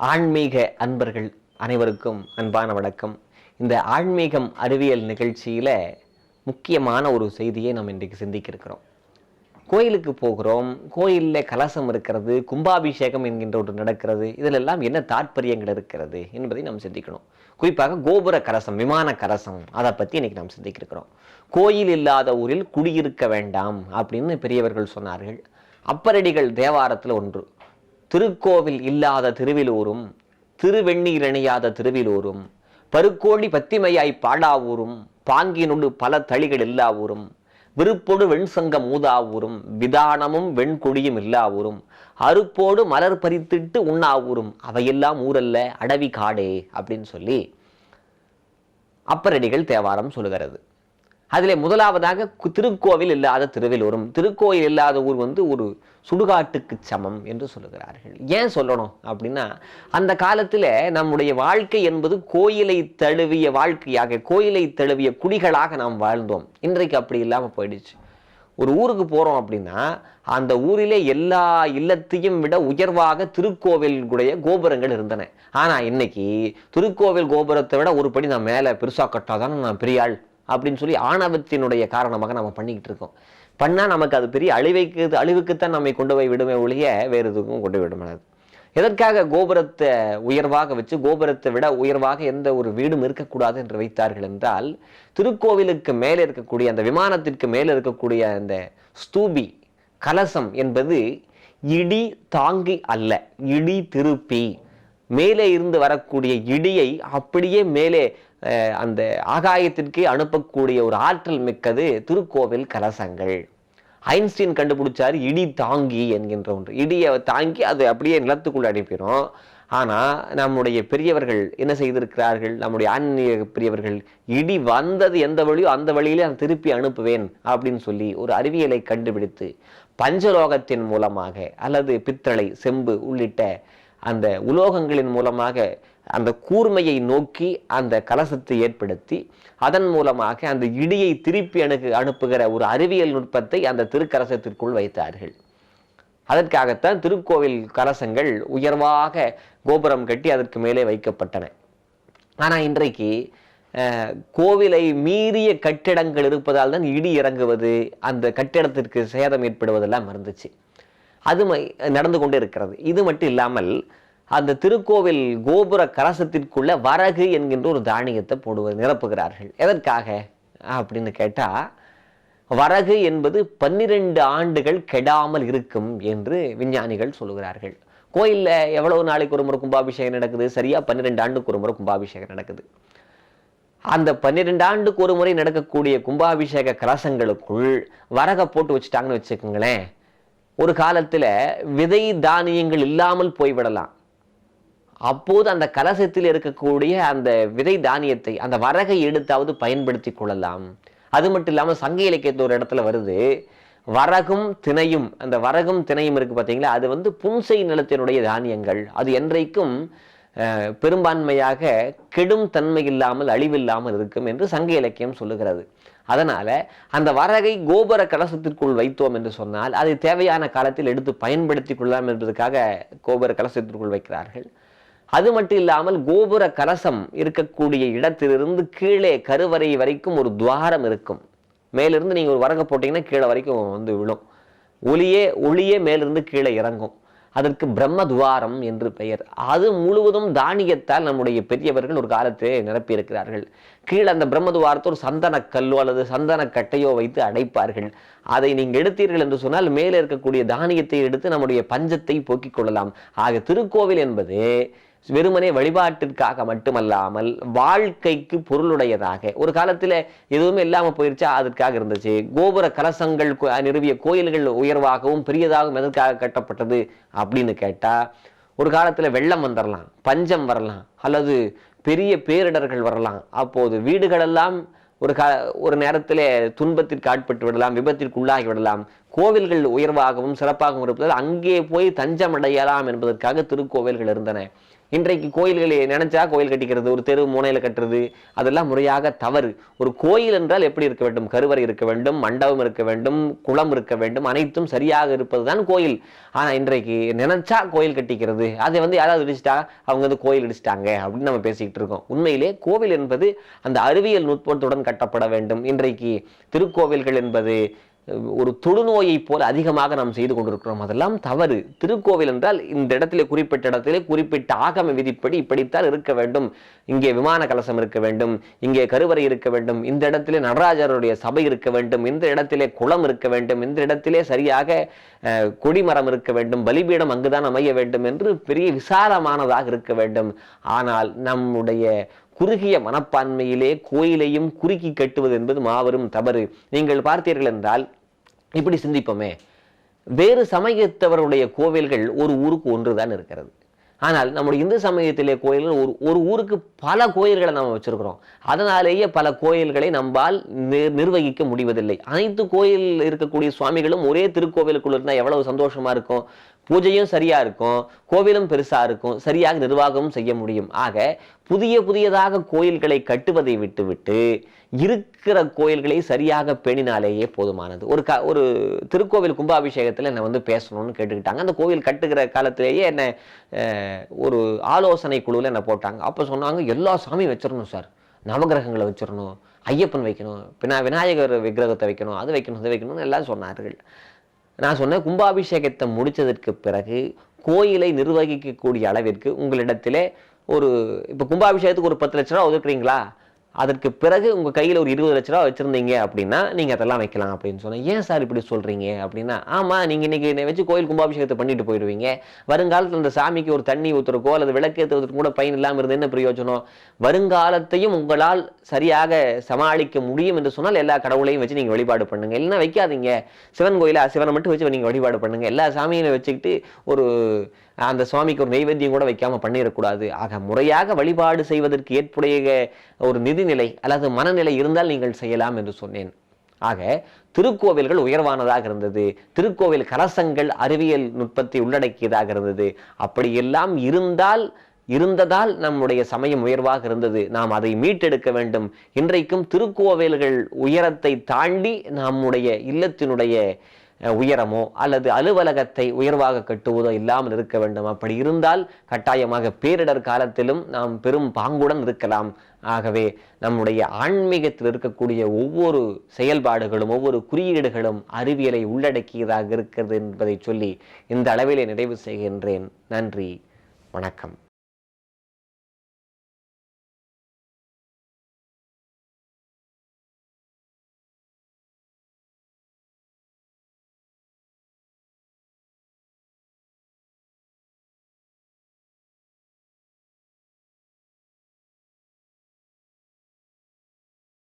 ஆன்மீக அன்பர்கள் அனைவருக்கும் அன்பான வணக்கம். இந்த ஆன்மீகம் அறிவியல் நிகழ்ச்சியில் முக்கியமான ஒரு செய்தியை நாம் இன்றைக்கு சிந்திக்க இருக்கிறோம் கோயிலுக்கு போகிறோம் கோயிலில் கலசம் இருக்கிறது கும்பாபிஷேகம் என்கின்ற ஒன்று நடக்கிறது இதிலெல்லாம் என்ன தாற்பயங்கள் இருக்கிறது என்பதை நாம் சிந்திக்கணும். குறிப்பாக கோபுர கலசம் விமான கலசம் அதை பற்றி இன்றைக்கி நாம் சிந்திக்க இருக்கிறோம் கோயில் இல்லாத ஊரில் குடியிருக்க வேண்டாம் அப்படின்னு பெரியவர்கள் சொன்னார்கள். அப்பரடிகள் தேவாரத்தில் ஒன்று திருக்கோவில் இல்லாத திருவிலூரும் திருவெண்ணீர் இணையாத திருவிலூரும் பருக்கோழி பத்திமையாய் பாடாவூரும் பாங்கினுண்டு பல தளிகள் இல்லா விருப்போடு விருப்பொடு ஊதாவூரும் மூதாவூரும் விதானமும் வெண்கொடியும் இல்லாவூரும் அருப்போடு மலர் பறித்திட்டு உண்ணாவூரும் அவையெல்லாம் ஊரல்ல அடவி காடே அப்படின்னு சொல்லி அப்பரடிகள் தேவாரம் சொல்லுகிறது. அதில் முதலாவதாக திருக்கோவில் இல்லாத திருவிலூரும் திருக்கோயில் இல்லாத ஊர் வந்து ஒரு சுடுகாட்டுக்கு சமம் என்று சொல்லுகிறார்கள். ஏன் சொல்லணும் அப்படின்னா அந்த காலத்தில் நம்முடைய வாழ்க்கை என்பது கோயிலை தழுவிய வாழ்க்கையாக கோயிலை தழுவிய குடிகளாக நாம் வாழ்ந்தோம். இன்றைக்கு அப்படி இல்லாமல் போயிடுச்சு. ஒரு ஊருக்கு போகிறோம் அப்படின்னா அந்த ஊரிலே எல்லா இல்லத்தையும் விட உயர்வாக திருக்கோவிலுடைய கோபுரங்கள் இருந்தன. ஆனால் இன்னைக்கு திருக்கோவில் கோபுரத்தை விட ஒரு படி நான் மேலே பெருசாக கட்டாதானே நான் பெரியாள். அப்படின்னு சொல்லி ஆணவத்தினுடைய காரணமாக நம்ம பண்ணிக்கிட்டு இருக்கோம். பண்ணால் நமக்கு அது பெரிய அழிவைக்கு அழிவுக்குத்தான் நம்மை கொண்டு போய் விடுமே ஒழிய வேறு எதுக்கும் கொண்டு விட விடுமாது எதற்காக கோபுரத்தை உயர்வாக வச்சு கோபுரத்தை விட உயர்வாக எந்த ஒரு வீடும் இருக்கக்கூடாது என்று வைத்தார்கள் என்றால் திருக்கோவிலுக்கு மேலே இருக்கக்கூடிய அந்த விமானத்திற்கு மேலே இருக்கக்கூடிய அந்த ஸ்தூபி கலசம் என்பது இடி தாங்கி அல்ல இடி திருப்பி. மேலே இருந்து வரக்கூடிய இடியை அப்படியே மேலே அந்த ஆகாயத்திற்கே அனுப்பக்கூடிய ஒரு ஆற்றல் மிக்கது திருக்கோவில் கலசங்கள். ஐன்ஸ்டீன் கண்டுபிடிச்சாரு இடி தாங்கி என்கின்ற ஒன்று. இடியை தாங்கி அது அப்படியே நிலத்துக்குள்ள அனுப்பிடும் ஆனால் நம்முடைய பெரியவர்கள் என்ன செய்திருக்கிறார்கள்? நம்முடைய ஆன்மீக பெரியவர்கள் இடி வந்தது எந்த வழியோ அந்த வழியிலே நான் திருப்பி அனுப்புவேன் அப்படின்னு சொல்லி ஒரு அறிவியலை கண்டுபிடித்து பஞ்சலோகத்தின் மூலமாக அல்லது பித்தளை செம்பு உள்ளிட்ட அந்த உலோகங்களின் மூலமாக அந்த கூர்மையை நோக்கி அந்த கலசத்தை ஏற்படுத்தி அதன் மூலமாக அந்த இடியை திருப்பி அணுகு அனுப்புகிற ஒரு அறிவியல் நுட்பத்தை அந்த திருக்கலசத்திற்குள் வைத்தார்கள். அதற்காகத்தான் திருக்கோவில் கலசங்கள் உயர்வாக கோபுரம் கட்டி அதற்கு மேலே வைக்கப்பட்டன. ஆனால் இன்றைக்கு கோவிலை மீறிய கட்டிடங்கள் இருப்பதால் தான் இடி இறங்குவது அந்த கட்டிடத்திற்கு சேதம் ஏற்படுவதெல்லாம் இருந்துச்சு அது ம- நடந்து கொண்டே இருக்கிறது. இது மட்டும் இல்லாமல் அந்த திருக்கோவில் கோபுர கலசத்திற்குள்ள வரகு என்கின்ற ஒரு தானியத்தை போடுவது நிரப்புகிறார்கள். எதற்காக? அப்படின்னு கேட்டால் வரகு என்பது பன்னிரண்டு ஆண்டுகள் கெடாமல் இருக்கும் என்று விஞ்ஞானிகள் சொல்லுகிறார்கள். கோயிலில் எவ்வளவு நாளைக்கு ஒரு முறை கும்பாபிஷேகம் நடக்குது? சரியாக பன்னிரெண்டு ஆண்டுக்கு ஒரு முறை கும்பாபிஷேகம் நடக்குது. அந்த பன்னிரெண்டு ஆண்டுக்கு ஒரு முறை நடக்கக்கூடிய கும்பாபிஷேக கலசங்களுக்குள் வரகை போட்டு வச்சுட்டாங்கன்னு வச்சுக்கோங்களேன். ஒரு காலத்தில் விதை தானியங்கள் இல்லாமல் போய்விடலாம். அப்போது அந்த கலசத்தில் இருக்கக்கூடிய அந்த விதை தானியத்தை அந்த வரகை எடுத்தாவது பயன்படுத்தி கொள்ளலாம். அது மட்டும் இல்லாமல் சங்க இலக்கியத்து ஒரு இடத்துல வருது வரகும் திணையும் அந்த வரகும் திணையும் இருக்கு பார்த்தீங்களா அது வந்து புன்செய் நிலத்தினுடைய தானியங்கள். அது என்றைக்கும் பெரும்பான்மையாக கெடும் தன்மை இல்லாமல் அழிவில்லாமல் இருக்கும் என்று சங்க இலக்கியம் சொல்லுகிறது. அதனால் அந்த வரகை கோபுர கலசத்திற்குள் வைத்தோம் என்று சொன்னால் அதை தேவையான காலத்தில் எடுத்து பயன்படுத்தி கொள்ளலாம் என்பதற்காக கோபுர கலசத்திற்குள் வைக்கிறார்கள். அது மட்டும் இல்லாமல் கோபுர கலசம் இருக்கக்கூடிய இடத்திலிருந்து கீழே கருவறை வரைக்கும் ஒரு துவாரம் இருக்கும். மேலிருந்து நீங்கள் ஒரு வரக போட்டிங்கன்னா கீழே வரைக்கும் வந்து விழும். ஒளியே ஒளியே மேலிருந்து கீழே இறங்கும். அதற்கு பிரம்ம துவாரம் என்று பெயர். அது முழுவதும் தானியத்தால் நம்முடைய பெரியவர்கள் ஒரு காலத்திலே நிரப்பியிருக்கிறார்கள். கீழே அந்த பிரம்ம துவாரத்தை ஒரு சந்தன கல்லோ அல்லது சந்தன கட்டையோ வைத்து அடைப்பார்கள். அதை நீங்கள் எடுத்தீர்கள் என்று சொன்னால் மேலே இருக்கக்கூடிய தானியத்தை எடுத்து நம்முடைய பஞ்சத்தை போக்கிக் கொள்ளலாம். ஆக திருக்கோவில் என்பது வெறுமனே வழிபாட்டிற்காக மட்டுமல்லாமல் வாழ்க்கைக்கு பொருளுடையதாக. ஒரு காலத்தில் எதுவுமே இல்லாமல் போயிருச்சா? அதற்காக இருந்துச்சு. கோபுர கலசங்கள் நிறுவிய கோயில்கள் உயர்வாகவும் பெரியதாகவும் எதற்காக கட்டப்பட்டது அப்படின்னு கேட்டால் ஒரு காலத்தில் வெள்ளம் வந்துடலாம் பஞ்சம் வரலாம் அல்லது பெரிய பேரிடர்கள் வரலாம். அப்போது வீடுகளெல்லாம் ஒரு கா ஒரு நேரத்தில் துன்பத்திற்கு ஆட்பட்டு விடலாம் விபத்திற்கு உள்ளாகி விடலாம். கோவில்கள் உயர்வாகவும் சிறப்பாகவும் இருப்பதால் அங்கே போய் தஞ்சம் அடையலாம் என்பதற்காக திருக்கோவில்கள் இருந்தன. இன்றைக்கு கோயில்களை நினைச்சா கோயில் கட்டிக்கிறது ஒரு தெரு மூனையில் கட்டுறது அதெல்லாம் முறையாக தவறு. ஒரு கோயில் என்றால் எப்படி இருக்க வேண்டும்? கருவறை இருக்க வேண்டும் மண்டபம் இருக்க வேண்டும் குளம் இருக்க வேண்டும் அனைத்தும் சரியாக இருப்பதுதான் கோயில். ஆனா இன்றைக்கு நினைச்சா கோயில் கட்டிக்கிறது. அதை வந்து யாராவது இடிச்சிட்டா அவங்க வந்து கோயில் இடிச்சிட்டாங்க அப்படின்னு நம்ம பேசிக்கிட்டு இருக்கோம். உண்மையிலே கோவில் என்பது அந்த அறிவியல் நுட்பத்துடன் கட்டப்பட வேண்டும். இன்றைக்கு திருக்கோவில்கள் என்பது ஒரு தொழுநோயைப் போல அதிகமாக நாம் செய்து கொண்டிருக்கிறோம். அதெல்லாம் தவறு. திருக்கோவில் என்றால் இந்த இடத்திலே குறிப்பிட்ட இடத்திலே குறிப்பிட்ட ஆகம விதிப்படி இப்படித்தான் இருக்க வேண்டும். இங்கே விமான கலசம் இருக்க வேண்டும். இங்கே கருவறை இருக்க வேண்டும். இந்த இடத்திலே நடராஜருடைய சபை இருக்க வேண்டும். இந்த இடத்திலே குளம் இருக்க வேண்டும். இந்த இடத்திலே சரியாக கொடிமரம் இருக்க வேண்டும். பலிபீடம் அங்குதான் அமைய வேண்டும் என்று பெரிய விசாலமானதாக இருக்க வேண்டும். ஆனால் நம்முடைய குறுகிய மனப்பான்மையிலே கோயிலையும் குறுக்கி கட்டுவது என்பது மாபெரும் தவறு. நீங்கள் பார்த்தீர்கள் என்றால் இப்படி சிந்திப்போமே. வேறு சமயத்தவருடைய கோவில்கள் ஒரு ஊருக்கு ஒன்றுதான் இருக்கிறது. ஆனால் நம்முடைய இந்து சமயத்திலே கோயில்கள் ஒரு ஒரு ஊருக்கு பல கோயில்களை நம்ம வச்சுருக்கிறோம். அதனாலேயே பல கோயில்களை நம்மால் நிர்வகிக்க முடிவதில்லை. அனைத்து கோயில் இருக்கக்கூடிய சுவாமிகளும் ஒரே திருக்கோவிலுக்குள்ள இருந்தால் எவ்வளவு சந்தோஷமா இருக்கும். பூஜையும் சரியாக இருக்கும் கோவிலும் பெருசாக இருக்கும் சரியாக நிர்வாகமும் செய்ய முடியும். ஆக புதிய புதியதாக கோயில்களை கட்டுவதை விட்டுவிட்டு இருக்கிற கோயில்களை சரியாக பேணினாலேயே போதுமானது. ஒரு க ஒரு திருக்கோவில் கும்பாபிஷேகத்தில் என்னை வந்து பேசணும்னு கேட்டுக்கிட்டாங்க. அந்த கோவில் கட்டுகிற காலத்திலேயே என்னை ஒரு ஆலோசனை குழுவில் என்னை போட்டாங்க. அப்போ சொன்னாங்க எல்லா சாமியும் வச்சிடணும் சார். நவகிரகங்களை வச்சிடணும் ஐயப்பன் வைக்கணும். பின்னா விநாயகர் விக்கிரகத்தை வைக்கணும். அது வைக்கணும் இது வைக்கணும்னு எல்லாம் சொன்னார்கள். நான் சொன்னேன் கும்பாபிஷேகத்தை முடித்ததற்கு பிறகு கோயிலை நிர்வகிக்கக்கூடிய அளவிற்கு உங்களிடத்திலே ஒரு இப்போ கும்பாபிஷேகத்துக்கு ஒரு பத்து லட்ச ரூபா ஒதுக்குறீங்களா? அதற்கு பிறகு உங்கள் கையில் ஒரு இருபது லட்ச ரூபா வச்சுருந்தீங்க அப்படின்னா நீங்கள் அதெல்லாம் வைக்கலாம் அப்படின்னு சொன்னேன். ஏன் சார் இப்படி சொல்கிறீங்க அப்படின்னா ஆமாம் நீங்கள் இன்றைக்கி என்னை வச்சு கோயில் கும்பாபிஷேகத்தை பண்ணிட்டு போயிடுவீங்க. வருங்காலத்தில் அந்த சாமிக்கு ஒரு தண்ணி ஊற்றுறக்கோ அல்லது விளக்கேற்றுவதற்கு கூட பயன் இல்லாமல் இருந்து என்ன பிரயோஜனம்? வருங்காலத்தையும் உங்களால் சரியாக சமாளிக்க முடியும் என்று சொன்னால் எல்லா கடவுளையும் வச்சு நீங்கள் வழிபாடு பண்ணுங்கள் இல்லைன்னா வைக்காதீங்க. சிவன் கோயிலை? சிவனை மட்டும் வச்சு நீங்கள் வழிபாடு பண்ணுங்கள் எல்லா சாமியும் வச்சுக்கிட்டு ஒரு அந்த சுவாமிக்கு ஒரு நெய்வேத்தியம் கூட வைக்காம பண்ணிடக்கூடாது. ஆக முறையாக வழிபாடு செய்வதற்கு ஏற்புடைய ஒரு நிதிநிலை அல்லது மனநிலை இருந்தால் நீங்கள் செய்யலாம் என்று சொன்னேன். ஆக திருக்கோவில்கள் உயர்வானதாக இருந்தது. திருக்கோவில் கலசங்கள் அறிவியல் நுட்பத்தை உள்ளடக்கியதாக இருந்தது. அப்படியெல்லாம் இருந்தால் இருந்ததால் நம்முடைய சமயம் உயர்வாக இருந்தது. நாம் அதை மீட்டெடுக்க வேண்டும். இன்றைக்கும் திருக்கோவில்கள் உயரத்தை தாண்டி நம்முடைய இல்லத்தினுடைய உயரமோ அல்லது அலுவலகத்தை உயர்வாக கட்டுவதோ இல்லாமல் இருக்க வேண்டும். அப்படி இருந்தால் கட்டாயமாக பேரிடர் காலத்திலும் நாம் பெரும் பாங்குடன் இருக்கலாம். ஆகவே நம்முடைய ஆன்மீகத்தில் இருக்கக்கூடிய ஒவ்வொரு செயல்பாடுகளும் ஒவ்வொரு குறியீடுகளும் அறிவியலை உள்ளடக்கியதாக இருக்கிறது என்பதை சொல்லி இந்த அளவிலே நிறைவு செய்கின்றேன். நன்றி. வணக்கம்.